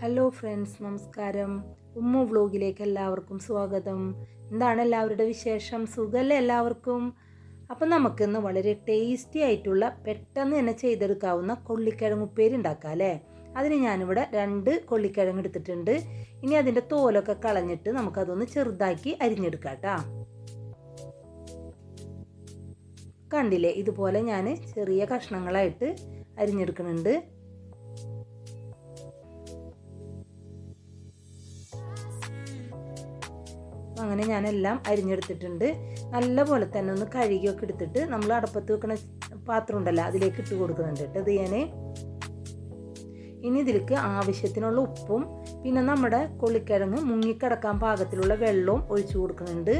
Hello friends നമസ്കാരം. ഉമ്മു വ്ലോഗിലേക്ക് എല്ലാവർക്കും സ്വാഗതം. എന്താണ് എല്ലാവരുടെ വിശേഷം? സുഖമല്ലേ എല്ലാവർക്കും? അപ്പം നമുക്കിന്ന് വളരെ ടേസ്റ്റി ആയിട്ടുള്ള പെട്ടെന്ന് തന്നെ ചെയ്തെടുക്കാവുന്ന കൊള്ളിക്കിഴങ്ങ് ഉപ്പേരി ഉണ്ടാക്കാം അല്ലേ? അതിന് ഞാനിവിടെ രണ്ട് കൊള്ളിക്കിഴങ്ങ് എടുത്തിട്ടുണ്ട്. ഇനി അതിന്റെ തോലൊക്കെ കളഞ്ഞിട്ട് നമുക്കതൊന്ന് ചെറുതാക്കി അരിഞ്ഞെടുക്കാം കേട്ടോ. കണ്ടില്ലേ? ഇതുപോലെ ഞാൻ ചെറിയ കഷ്ണങ്ങളായിട്ട് അരിഞ്ഞെടുക്കുന്നുണ്ട്. അങ്ങനെ ഞാനെല്ലാം അരിഞ്ഞെടുത്തിട്ടുണ്ട്. നല്ല പോലെ തന്നെ ഒന്ന് കഴുകിയൊക്കെ എടുത്തിട്ട് നമ്മൾ അടപ്പത്ത് വെക്കണ പാത്രം ഉണ്ടല്ലോ അതിലേക്ക് ഇട്ട് കൊടുക്കുന്നുണ്ട് കേട്ടോ ഞാൻ ഇനി ഇതിലേക്ക് ആവശ്യത്തിനുള്ള ഉപ്പും പിന്നെ നമ്മുടെ കൊള്ളിക്കിഴങ്ങ് മുങ്ങിക്കിടക്കാൻ പാകത്തിലുള്ള വെള്ളവും ഒഴിച്ചു കൊടുക്കുന്നുണ്ട്.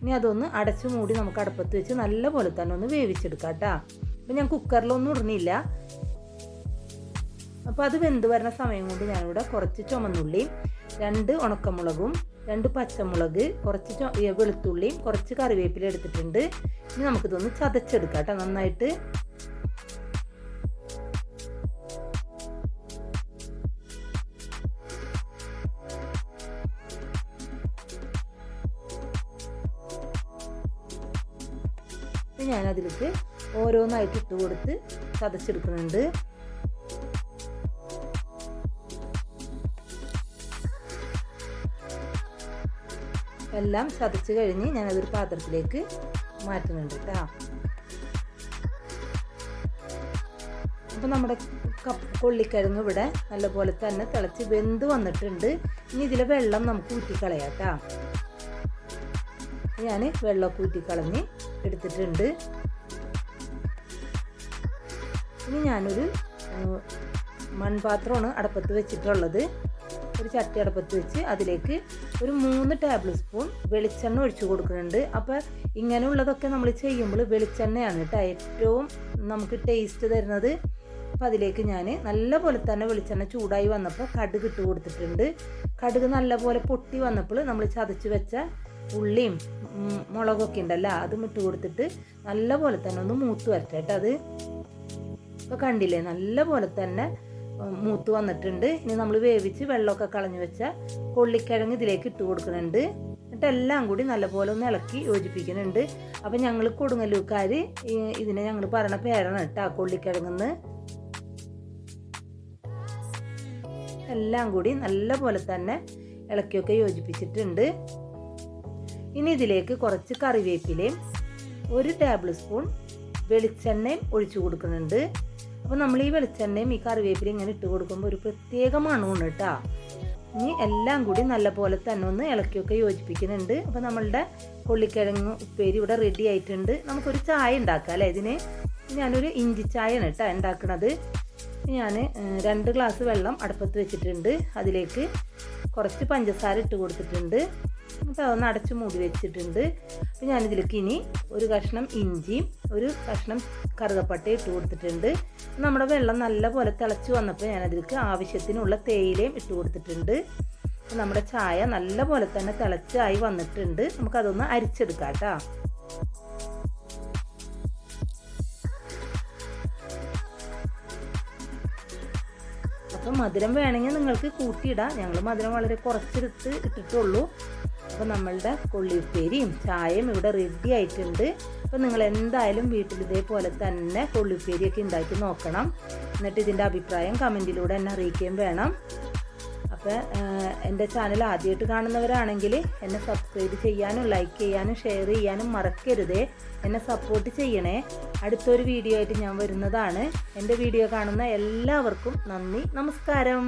ഇനി അതൊന്ന് അടച്ചു മൂടി നമുക്ക് അടുപ്പത്ത് വെച്ച് നല്ല പോലെ തന്നെ ഒന്ന് വേവിച്ചെടുക്കാം കേട്ടോ. അപ്പം ഞാൻ കുക്കറിലൊന്നും ഇടുന്നില്ല. അപ്പോൾ അത് വെന്ത് വരുന്ന സമയം കൊണ്ട് ഞാനിവിടെ കുറച്ച് ചുമന്നുള്ളിയും രണ്ട് ഉണക്കമുളകും രണ്ട് പച്ചമുളക് കുറച്ച് വെളുത്തുള്ളിയും കുറച്ച് കറിവേപ്പില എടുത്തിട്ടുണ്ട്. ഇനി നമുക്കിതൊന്ന് ചതച്ചെടുക്കാം കേട്ടോ. നന്നായിട്ട് ഞാനതിലേക്ക് ഓരോന്നായിട്ട് ഇട്ട് കൊടുത്ത് ചതച്ചെടുക്കുന്നുണ്ട്. എല്ലാം ചതച്ച് കഴിഞ്ഞ് ഞാനതൊരു പാത്രത്തിലേക്ക് മാറ്റുന്നുണ്ട് കേട്ടോ അപ്പോൾ നമ്മുടെ കപ്പ് കൊള്ളിക്കിഴങ്ങ് ഇവിടെ നല്ലപോലെ തന്നെ തിളച്ച് വെന്ത് വന്നിട്ടുണ്ട്. ഇനി ഇതിലെ വെള്ളം നമുക്ക് ഊറ്റിക്കളയാം കേട്ടോ ഞാൻ വെള്ളമൊക്കെ ഊറ്റിക്കളഞ്ഞ് എടുത്തിട്ടുണ്ട്. ഇനി ഞാനൊരു മൺപാത്രമാണ് അടപ്പത്ത് വെച്ചിട്ടുള്ളത്. ഒരു ചട്ടി അടുപ്പത്ത് വെച്ച് അതിലേക്ക് ഒരു മൂന്ന് ടേബിൾ സ്പൂൺ വെളിച്ചെണ്ണ ഒഴിച്ചു കൊടുക്കുന്നുണ്ട്. അപ്പോൾ ഇങ്ങനെയുള്ളതൊക്കെ നമ്മൾ ചെയ്യുമ്പോൾ വെളിച്ചെണ്ണയാണ് കേട്ടോ ഏറ്റവും നമുക്ക് ടേസ്റ്റ് തരുന്നത്. അപ്പോൾ അതിലേക്ക് ഞാൻ നല്ല പോലെ തന്നെ വെളിച്ചെണ്ണ ചൂടായി വന്നപ്പോൾ കടുക് ഇട്ട് കൊടുത്തിട്ടുണ്ട്. കടുക് നല്ല പോലെ പൊട്ടി വന്നപ്പോൾ നമ്മൾ ചതച്ച് വെച്ച ഉള്ളിയും മുളകൊക്കെ ഉണ്ടല്ലോ അതും ഇട്ട് കൊടുത്തിട്ട് നല്ല പോലെ തന്നെ ഒന്ന് മൂത്ത് വരട്ടെ കേട്ടോ അത്. ഇപ്പോൾ കണ്ടില്ലേ? നല്ല പോലെ തന്നെ മൂത്ത് വന്നിട്ടുണ്ട്. ഇനി നമ്മൾ വേവിച്ച് വെള്ളമൊക്കെ കളഞ്ഞു വെച്ച കൊള്ളിക്കിഴങ്ങ് ഇതിലേക്ക് ഇട്ട് കൊടുക്കുന്നുണ്ട്. എന്നിട്ട് എല്ലാം കൂടി നല്ലപോലെ ഒന്ന് ഇളക്കി യോജിപ്പിക്കുന്നുണ്ട്. അപ്പം ഞങ്ങൾ കൊടുങ്ങല്ലൂക്കാർ ഇതിനെ ഞങ്ങൾ പറയണ പേരാണ് കേട്ടോ കൊള്ളിക്കിഴങ്ങെന്ന്. എല്ലാം കൂടി നല്ല പോലെ തന്നെ ഇളക്കിയൊക്കെ യോജിപ്പിച്ചിട്ടുണ്ട്. ഇനി ഇതിലേക്ക് കുറച്ച് കറിവേപ്പിലയും ഒരു ടേബിൾ സ്പൂൺ വെളിച്ചെണ്ണയും ഒഴിച്ചു കൊടുക്കുന്നുണ്ട്. അപ്പോൾ നമ്മൾ ഈ വെളിച്ചെണ്ണയും ഈ കറിവേപ്പിലയും ഇങ്ങനെ ഇട്ട് കൊടുക്കുമ്പോൾ ഒരു പ്രത്യേക മണമാണ് കേട്ടോ. ഇനി എല്ലാം കൂടി നല്ലപോലെ തന്നെ ഒന്ന് ഇളക്കിയൊക്കെ യോജിപ്പിക്കുന്നുണ്ട്. അപ്പോൾ നമ്മളുടെ കൊള്ളിക്കിഴങ്ങ് ഉപ്പേരി ഇവിടെ റെഡി ആയിട്ടുണ്ട്. നമുക്കൊരു ചായ ഉണ്ടാക്കാം അല്ലേ ഇതിന്? ഞാനൊരു ഇഞ്ചി ചായയാണ് കേട്ടോ ഉണ്ടാക്കുന്നത് ഞാൻ രണ്ട് ഗ്ലാസ് വെള്ളം അടുപ്പത്ത് വെച്ചിട്ടുണ്ട്. അതിലേക്ക് കുറച്ച് പഞ്ചസാര ഇട്ട് കൊടുത്തിട്ടുണ്ട്. എന്നിട്ട് അതൊന്ന് അടച്ച് മൂടി വെച്ചിട്ടുണ്ട്. അപ്പോൾ ഞാനിതിലേക്ക് ഇനി ഒരു കഷ്ണം ഇഞ്ചിയും ഒരു കഷ്ണം കറുകപ്പട്ടയും ഇട്ട് കൊടുത്തിട്ടുണ്ട്. നമ്മുടെ വെള്ളം നല്ല പോലെ തിളച്ച് വന്നപ്പോൾ ഞാനതിലേക്ക് ആവശ്യത്തിനുള്ള തേയിലയും ഇട്ട് കൊടുത്തിട്ടുണ്ട്. നമ്മുടെ ചായ നല്ല പോലെ തന്നെ തിളച്ചായി വന്നിട്ടുണ്ട്. നമുക്കതൊന്ന് അരിച്ചെടുക്കാം കേട്ടോ. അപ്പം മധുരം വേണമെങ്കിൽ നിങ്ങൾക്ക് കൂട്ടിയിടാം. ഞങ്ങൾ മധുരം വളരെ കുറച്ചെടുത്ത് ഇട്ടിട്ടുള്ളൂ. അപ്പോൾ നമ്മളുടെ കൊള്ളിപ്പേരിയും ചായയും ഇവിടെ റെഡി ആയിട്ടുണ്ട്. അപ്പോൾ നിങ്ങൾ എന്തായാലും വീട്ടിൽ ഇതേപോലെ തന്നെ കൊള്ളിപ്പേരിയൊക്കെ ഉണ്ടാക്കി നോക്കണം. എന്നിട്ട് ഇതിന്റെ അഭിപ്രായം കമന്റിലൂടെ എന്നെ അറിയിക്കുകയും വേണം. അപ്പോൾ എന്റെ ചാനൽ ആദ്യമായിട്ട് കാണുന്നവരാണെങ്കിൽ എന്നെ സബ്സ്ക്രൈബ് ചെയ്യാനും ലൈക്ക് ചെയ്യാനും ഷെയർ ചെയ്യാനും മറക്കരുത്. എന്നെ സപ്പോർട്ട് ചെയ്യണേ. അടുത്തൊരു വീഡിയോ ആയിട്ട് ഞാൻ വരുന്നതാണ്. എന്റെ വീഡിയോ കാണുന്ന എല്ലാവർക്കും നന്ദി നമസ്കാരം.